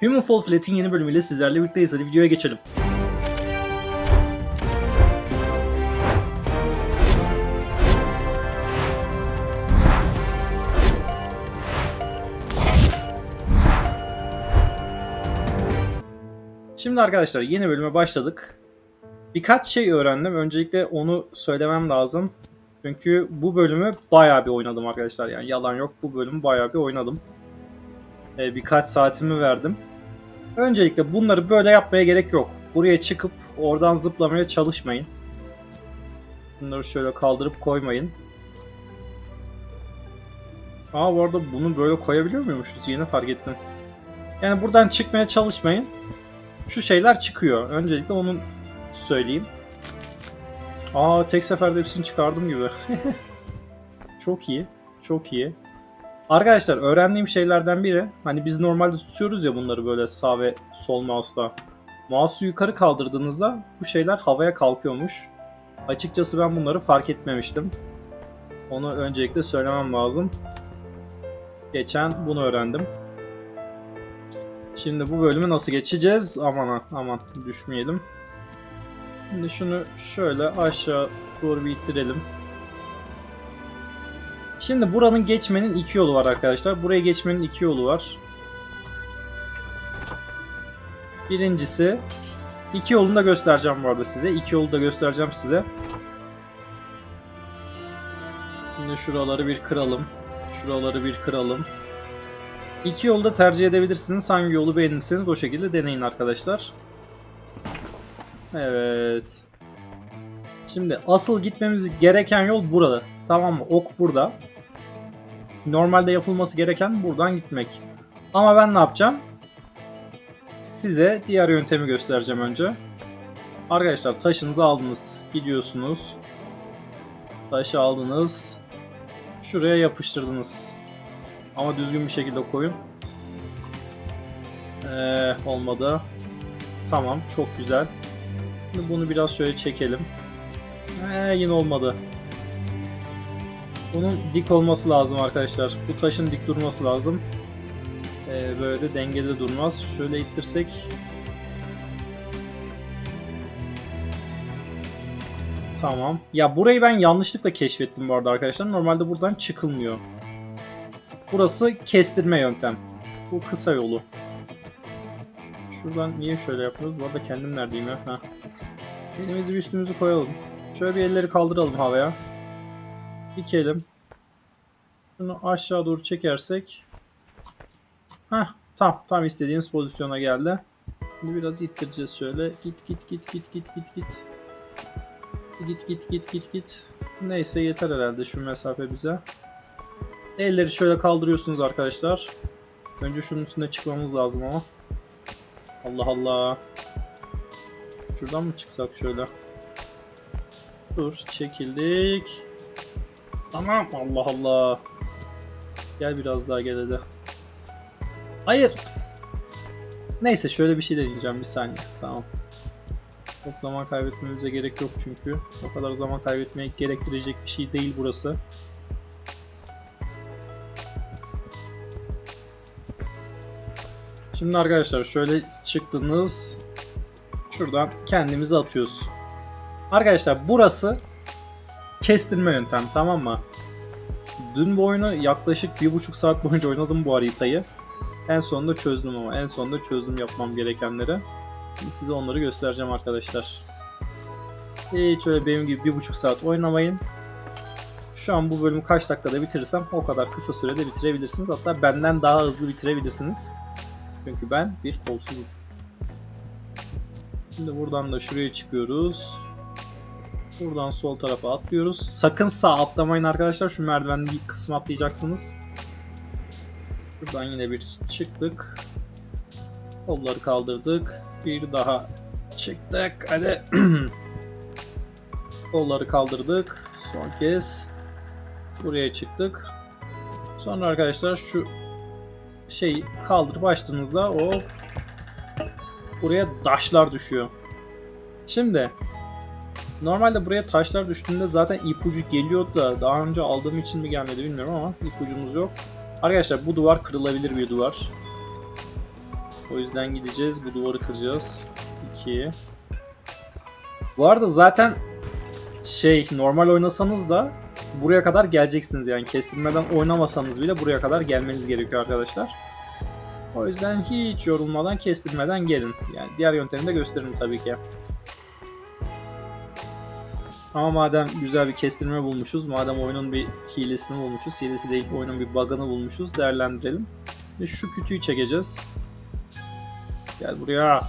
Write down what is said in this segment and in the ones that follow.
Human Fall Flat'in yeni bölümüyle sizlerle birlikteyiz. Hadi videoya geçelim. Şimdi arkadaşlar yeni bölüme başladık. Birkaç şey öğrendim. Öncelikle onu söylemem lazım. Çünkü bu bölümü bayağı bir oynadım arkadaşlar. Yani yalan yok bu bölümü bayağı bir oynadım. Ee, birkaç saatimi verdim. Öncelikle bunları böyle yapmaya gerek yok. Buraya çıkıp oradan zıplamaya çalışmayın. Bunları şöyle kaldırıp koymayın. Aa bu arada bunu böyle koyabiliyor muymuşuz? Yeni fark ettim. Yani buradan çıkmaya çalışmayın. Şu şeyler çıkıyor. Öncelikle onu söyleyeyim. Aa tek seferde hepsini çıkardım gibi. çok iyi. Çok iyi. Arkadaşlar öğrendiğim şeylerden biri hani biz normalde tutuyoruz ya bunları böyle sağ ve sol mouse'la. Mouse'u yukarı kaldırdığınızda bu şeyler havaya kalkıyormuş. Açıkçası ben bunları fark etmemiştim. Onu öncelikle söylemem lazım. Geçen bunu öğrendim. Şimdi bu bölümü nasıl geçeceğiz? Aman aman düşmeyelim. Şimdi şunu şöyle aşağı doğru bir ittirelim. Şimdi buranın geçmenin iki yolu var arkadaşlar. Buraya geçmenin iki yolu var. Birincisi iki yolunu da göstereceğim bu arada size. İki yolu da göstereceğim size. Şimdi şuraları bir kıralım. Şuraları bir kıralım. İki yolu da tercih edebilirsiniz. Hangi yolu beğenirseniz o şekilde deneyin arkadaşlar. Evet. Şimdi asıl gitmemiz gereken yol burada. Tamam mı? Ok burada. Normalde yapılması gereken buradan gitmek. Ama ben ne yapacağım? Size diğer yöntemi göstereceğim önce. Arkadaşlar taşınızı aldınız. Gidiyorsunuz. Taşı aldınız. Şuraya yapıştırdınız. Ama düzgün bir şekilde koyun. Ee, olmadı. Tamam çok güzel. Şimdi bunu biraz şöyle çekelim. Ee, yine olmadı. Bunun dik olması lazım arkadaşlar. Bu taşın dik durması lazım. Ee, böyle de dengede durmaz. Şöyle ittirsek. Tamam. Ya burayı ben yanlışlıkla keşfettim bu arada arkadaşlar. Normalde buradan çıkılmıyor. Burası kestirme yöntem. Bu kısa yolu. Şuradan niye şöyle yapıyoruz? Bu arada kendim neredeyim ya? Heh. Elimizi bir üstümüzü koyalım. Şöyle bir elleri kaldıralım havaya. Dikelim. Şunu aşağı doğru çekersek. Heh, tam tam istediğimiz pozisyona geldi. Şimdi biraz ittireceğiz şöyle. Git git git git git git git. Git git git git git. Neyse yeter herhalde şu mesafe bize. Elleri şöyle kaldırıyorsunuz arkadaşlar. Önce şunun üstüne çıkmamız lazım ama. Allah Allah. Şuradan mı çıksak şöyle? Dur çekildik. Tamam Allah Allah. Gel biraz daha gel hadi. Hayır. Neyse şöyle bir şey deneyeceğim bir saniye. Tamam. Çok zaman kaybetmemize gerek yok çünkü. O kadar zaman kaybetmeyi gerektirecek bir şey değil burası. Şimdi arkadaşlar şöyle çıktınız. Şuradan kendimizi atıyoruz. Arkadaşlar burası kestirme yöntem tamam mı? Dün bu oyunu yaklaşık bir buçuk saat boyunca oynadım bu haritayı. En sonunda çözdüm ama en sonunda çözdüm yapmam gerekenleri. Şimdi size onları göstereceğim arkadaşlar. Hiç öyle benim gibi bir buçuk saat oynamayın. Şu an bu bölümü kaç dakikada bitirirsem o kadar kısa sürede bitirebilirsiniz. Hatta benden daha hızlı bitirebilirsiniz. Çünkü ben bir kolsuzum. Şimdi buradan da şuraya çıkıyoruz. Buradan sol tarafa atlıyoruz. Sakın sağ atlamayın arkadaşlar. Şu merdivenin bir kısmı atlayacaksınız. Buradan yine bir çıktık. Kolları kaldırdık. Bir daha çıktık. Hadi. Kolları kaldırdık. Son kez. Buraya çıktık. Sonra arkadaşlar şu şey kaldırıp açtığınızda o buraya taşlar düşüyor. Şimdi normalde buraya taşlar düştüğünde zaten ipucu geliyordu da daha önce aldığım için mi gelmedi bilmiyorum ama ipucumuz yok. Arkadaşlar bu duvar kırılabilir bir duvar. O yüzden gideceğiz. Bu duvarı kıracağız. 2. Bu arada zaten şey normal oynasanız da buraya kadar geleceksiniz yani kestirmeden oynamasanız bile buraya kadar gelmeniz gerekiyor arkadaşlar. O yüzden hiç yorulmadan kestirmeden gelin. Yani diğer yöntemi de gösteririm tabii ki. Ama madem güzel bir kestirme bulmuşuz, madem oyunun bir hilesini bulmuşuz, hilesi değil oyunun bir bug'ını bulmuşuz, değerlendirelim. Ve şu kütüğü çekeceğiz. Gel buraya.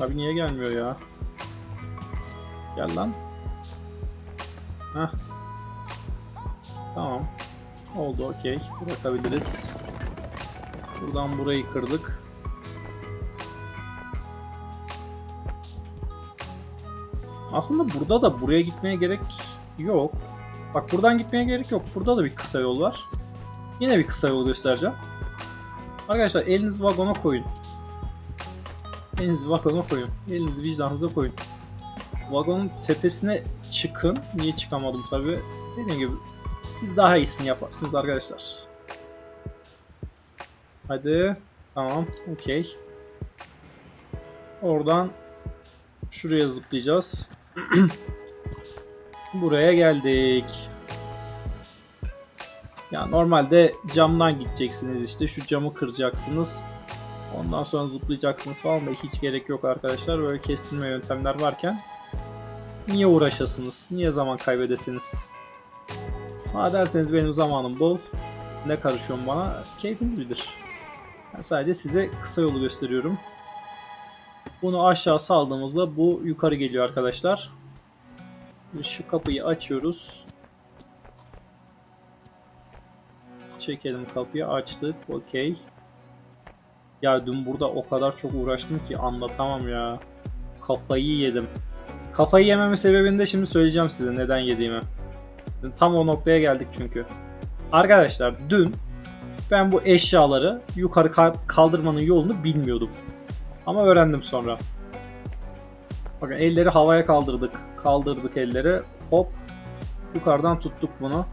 Abi niye gelmiyor ya? Gel lan. Heh. Tamam. Oldu okey. Bırakabiliriz. Buradan burayı kırdık. Aslında burada da buraya gitmeye gerek yok. Bak buradan gitmeye gerek yok. Burada da bir kısa yol var. Yine bir kısa yol göstereceğim. Arkadaşlar elinizi vagona koyun. Elinizi vagona koyun. Elinizi vicdanınıza koyun. Vagonun tepesine çıkın. Niye çıkamadım tabi. Dediğim gibi siz daha iyisini yaparsınız arkadaşlar. Hadi. Tamam. Okey. Oradan şuraya zıplayacağız. Buraya geldik. Ya normalde camdan gideceksiniz işte. Şu camı kıracaksınız. Ondan sonra zıplayacaksınız falan da hiç gerek yok arkadaşlar. Böyle kestirme yöntemler varken niye uğraşasınız? Niye zaman kaybedesiniz? Ha derseniz benim zamanım bol. Ne karışıyorum bana? Keyfiniz bilir. Ben sadece size kısa yolu gösteriyorum. Bunu aşağı saldığımızda bu yukarı geliyor arkadaşlar. Şu kapıyı açıyoruz. Çekelim kapıyı açtık. Okey. Ya dün burada o kadar çok uğraştım ki anlatamam ya. Kafayı yedim. Kafayı yememe sebebini de şimdi söyleyeceğim size neden yediğimi. Tam o noktaya geldik çünkü. Arkadaşlar dün ben bu eşyaları yukarı ka- kaldırmanın yolunu bilmiyordum. Ama öğrendim sonra. Bakın elleri havaya kaldırdık. Kaldırdık elleri. Hop. Yukarıdan tuttuk bunu.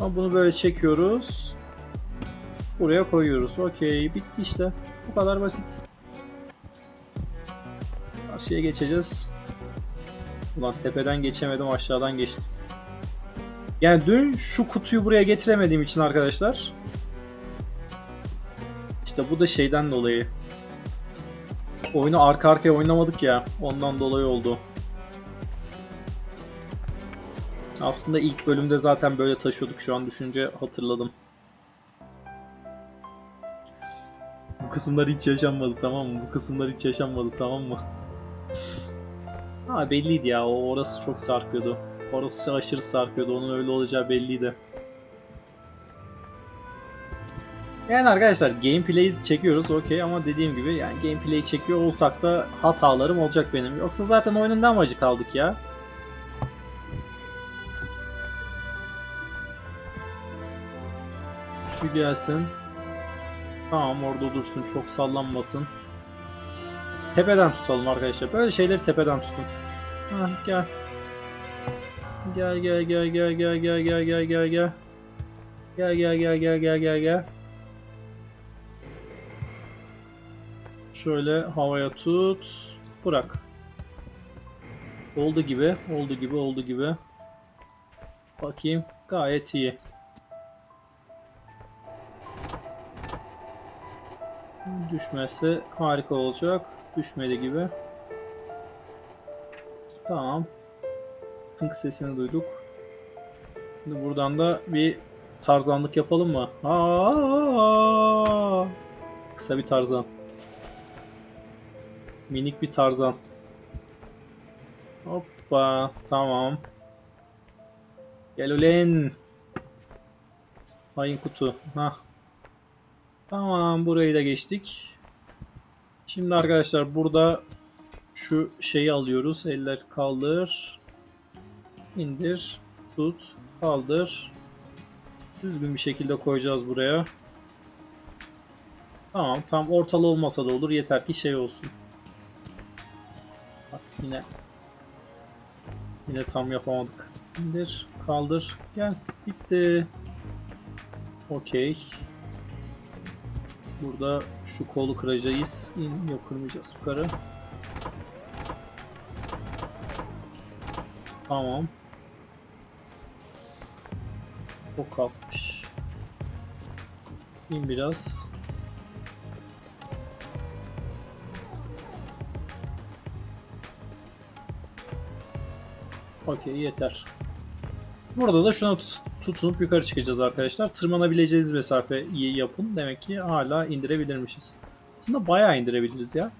Ama bunu böyle çekiyoruz. Buraya koyuyoruz. Okey. Bitti işte. Bu kadar basit. Karşıya geçeceğiz. Ulan tepeden geçemedim aşağıdan geçtim. Yani dün şu kutuyu buraya getiremediğim için arkadaşlar. İşte bu da şeyden dolayı. Oyunu arka arkaya oynamadık ya. Ondan dolayı oldu. Aslında ilk bölümde zaten böyle taşıyorduk şu an düşünce hatırladım. Bu kısımlar hiç yaşanmadı tamam mı? Bu kısımlar hiç yaşanmadı tamam mı? Ha belliydi ya o orası çok sarkıyordu. Orası aşırı sarkıyordu. Onun öyle olacağı belliydi. Yani arkadaşlar gameplay çekiyoruz okey ama dediğim gibi yani gameplay çekiyor olsak da hatalarım olacak benim. Yoksa zaten oyunun ne amacı kaldık ya? Şu gelsin. Tamam orada dursun çok sallanmasın. Tepeden tutalım arkadaşlar. Böyle şeyleri tepeden tutun. Hah gel. Gel gel gel gel gel gel gel gel gel gel. Gel gel gel gel gel gel Şöyle havaya tut. Bırak. Oldu gibi, oldu gibi, oldu gibi. Bakayım. Gayet iyi. Düşmezse harika olacak. Düşmedi gibi. Tamam. Pink sesini duyduk. Şimdi buradan da bir tarzanlık yapalım mı? Aa! Kısa bir tarzan. Minik bir tarzan. Hoppa. Tamam. Gel ulen. Hain kutu. Hah. Tamam burayı da geçtik. Şimdi arkadaşlar burada şu şeyi alıyoruz. Eller kaldır. İndir. Tut. Kaldır. Düzgün bir şekilde koyacağız buraya. Tamam. Tam ortalı olmasa da olur. Yeter ki şey olsun. Bak yine yine tam yapamadık. İndir. Kaldır. Gel. Bitti. Okey. Burada şu kolu kıracağız. İn, yok kırmayacağız yukarı. Tamam. O kalkmış. İn biraz. Okey yeter. Burada da şuna tut- tutunup yukarı çıkacağız arkadaşlar. Tırmanabileceğiniz mesafeyi yapın. Demek ki hala indirebilirmişiz. Aslında bayağı indirebiliriz ya.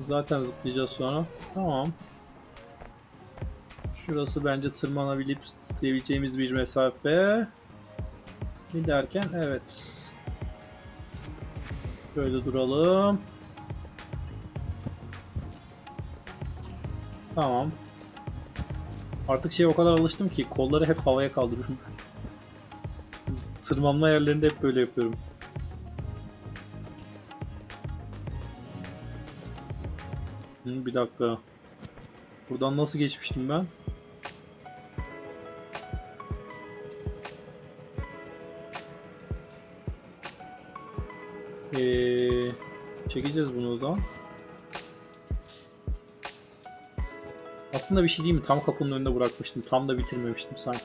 Zaten zıplayacağız sonra. Tamam. Şurası bence tırmanabilip zıplayabileceğimiz bir mesafe. Bir evet. Böyle duralım. Tamam. Artık şey o kadar alıştım ki kolları hep havaya kaldırıyorum. Tırmanma yerlerinde hep böyle yapıyorum. Hı, bir dakika. Buradan nasıl geçmiştim ben? Ee, çekeceğiz bunu o zaman. Aslında bir şey değil mi? Tam kapının önünde bırakmıştım. Tam da bitirmemiştim sanki.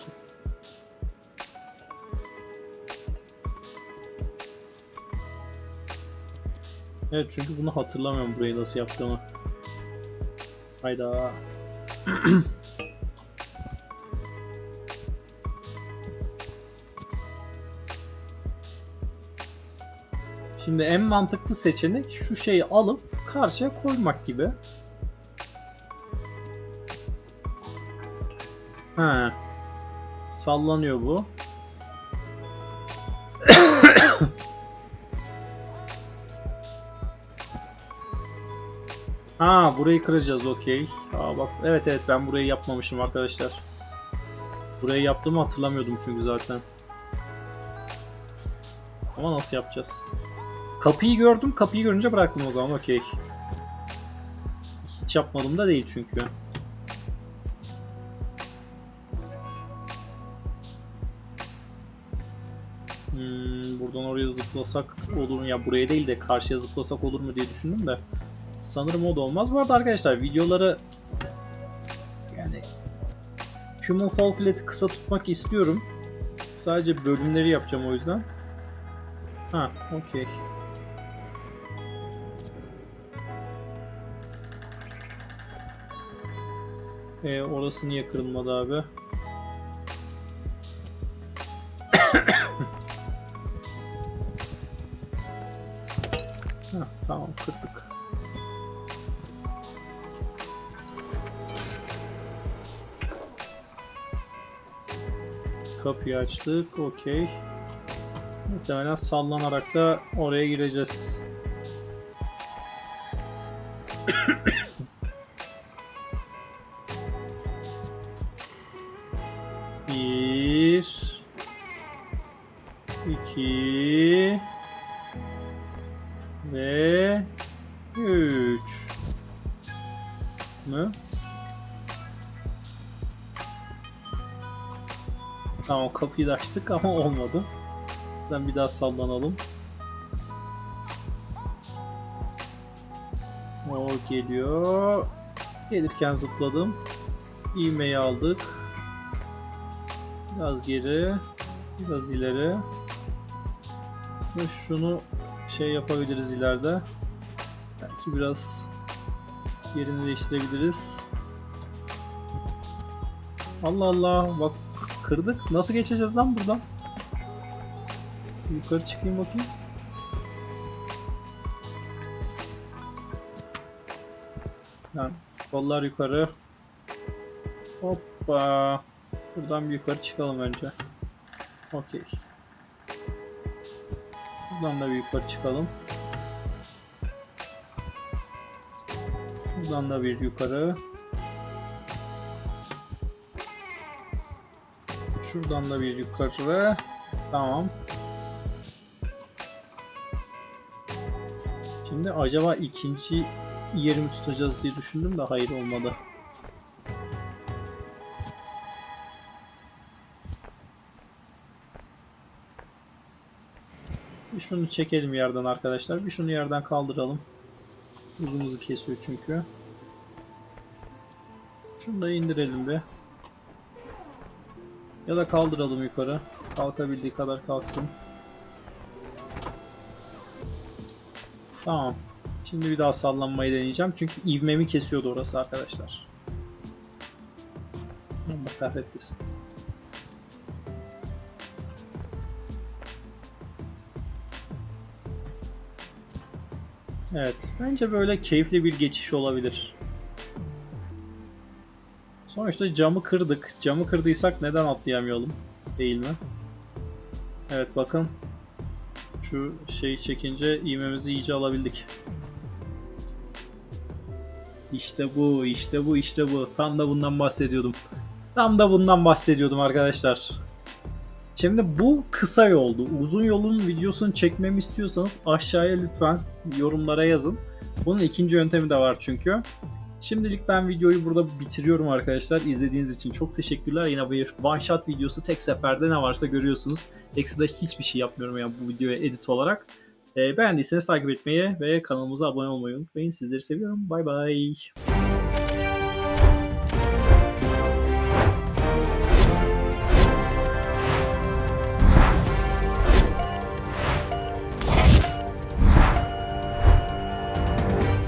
Evet çünkü bunu hatırlamıyorum burayı nasıl yaptığımı. Hayda. Şimdi en mantıklı seçenek şu şeyi alıp karşıya koymak gibi. Ha. Sallanıyor bu. ha burayı kıracağız okey. Aa bak evet evet ben burayı yapmamışım arkadaşlar. Burayı yaptığımı hatırlamıyordum çünkü zaten. Ama nasıl yapacağız? Kapıyı gördüm. Kapıyı görünce bıraktım o zaman okey. Hiç yapmadım da değil çünkü. Hmm, buradan oraya zıplasak olur mu? Ya buraya değil de karşıya zıplasak olur mu diye düşündüm de. Sanırım o da olmaz. Bu arada arkadaşlar videoları yani Human Fall Flat'i kısa tutmak istiyorum. Sadece bölümleri yapacağım o yüzden. Ha, okey. Ee, orası niye kırılmadı abi? Kapıyı açtık. Okey. Muhtemelen sallanarak da oraya gireceğiz. Bir, iki ve üç mü? Tamam kapıyı da açtık ama olmadı. Ben bir daha sallanalım. O geliyor. Gelirken zıpladım. İğmeyi aldık. Biraz geri. Biraz ileri. Aslında şunu şey yapabiliriz ileride. Belki biraz yerini değiştirebiliriz. Allah Allah bak kırdık. Nasıl geçeceğiz lan buradan? Yukarı çıkayım bakayım. Yani kollar yukarı. Hoppa. Buradan bir yukarı çıkalım önce. Okey. Buradan da bir yukarı çıkalım. Şuradan da bir yukarı. Şuradan da bir yukarı. Tamam. Şimdi acaba ikinci yerimi tutacağız diye düşündüm de hayır olmadı. Bir şunu çekelim yerden arkadaşlar. Bir şunu yerden kaldıralım. Hızımızı kesiyor çünkü. Şunu da indirelim bir. Ya da kaldıralım yukarı. Kalkabildiği kadar kalksın. Tamam. Şimdi bir daha sallanmayı deneyeceğim. Çünkü ivmemi kesiyordu orası arkadaşlar. Allah kahretmesin. Evet. Bence böyle keyifli bir geçiş olabilir. Sonuçta camı kırdık. Camı kırdıysak neden atlayamayalım? Değil mi? Evet bakın. Şu şeyi çekince ivmemizi iyice alabildik. İşte bu, işte bu, işte bu. Tam da bundan bahsediyordum. Tam da bundan bahsediyordum arkadaşlar. Şimdi bu kısa yoldu. Uzun yolun videosunu çekmemi istiyorsanız aşağıya lütfen yorumlara yazın. Bunun ikinci yöntemi de var çünkü. Şimdilik ben videoyu burada bitiriyorum arkadaşlar. İzlediğiniz için çok teşekkürler. Yine bir one shot videosu tek seferde ne varsa görüyorsunuz. Ekstra hiçbir şey yapmıyorum yani bu videoya edit olarak. Ee, beğendiyseniz takip etmeyi ve kanalımıza abone olmayı unutmayın. Sizleri seviyorum. Bay bay.